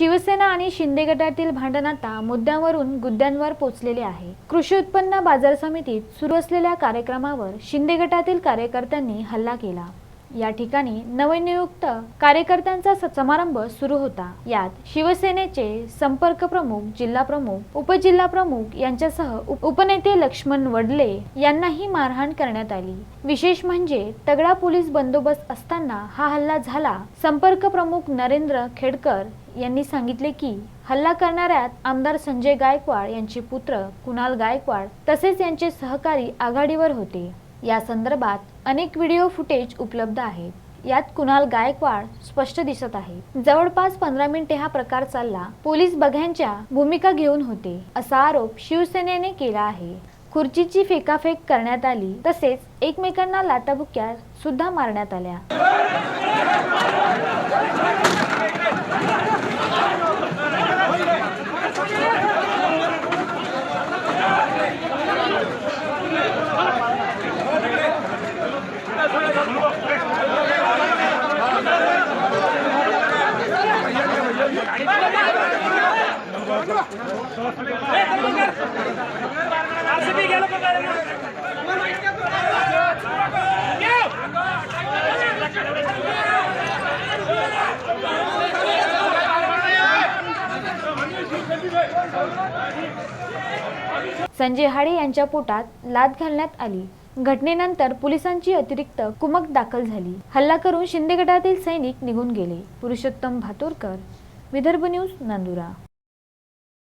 शिवसेना आणि शिंदे गटातील भांडण आता मुद्द्यांवरून गुद्द्यांवर पोचलेले आहे. कृषी उत्पन्न बाजार समितीत सुरू असलेल्या कार्यक्रमावर शिंदे गटातील कार्यकर्त्यांनी हल्ला केला. या ठिकाणी नवनियुक्त कार्यकर्त्यांचा समारंभ सुरू होता. यात शिवसेनेचे संपर्क प्रमुख जिल्हा प्रमुख उपजिल्हा प्रमुख यांच्यासह उपनेते लक्ष्मण वडले यांनाही मारहाण करण्यात आली. विशेष म्हणजे तगडा पोलीस बंदोबस्त असताना हा हल्ला झाला. संपर्क प्रमुख नरेंद्र खेडकर यांनी सांगितले की हल्ला करणाऱ्यात आमदार संजय गायकवाड यांचे पुत्र कुणाल गायकवाड तसेच यांचे सहकारी आघाडीवर होते. या संदर्भात अनेक व्हिडिओ फुटेज उपलब्ध आहेत यात कुणाल गायकवाड स्पष्ट दिसत आहे. जवळपास पंधरा मिनिटे हा प्रकार चालला पोलीस बघ्यांच्या भूमिका घेऊन होते असा आरोप शिवसेनेने केला आहे. खुर्चीची फेकाफेक करण्यात आली तसेच एकमेकांना लाटाबुक्या सुद्धा मारण्यात आल्या. संजय हाडे यांच्या पोटात लात घालण्यात आली. घटनेनंतर पोलिसांची अतिरिक्त कुमक दाखल झाली. हल्ला करून शिंदे गटातील सैनिक निघून गेले. पुरुषोत्तम भातोरकर विदर्भ न्यूज नांदुरा.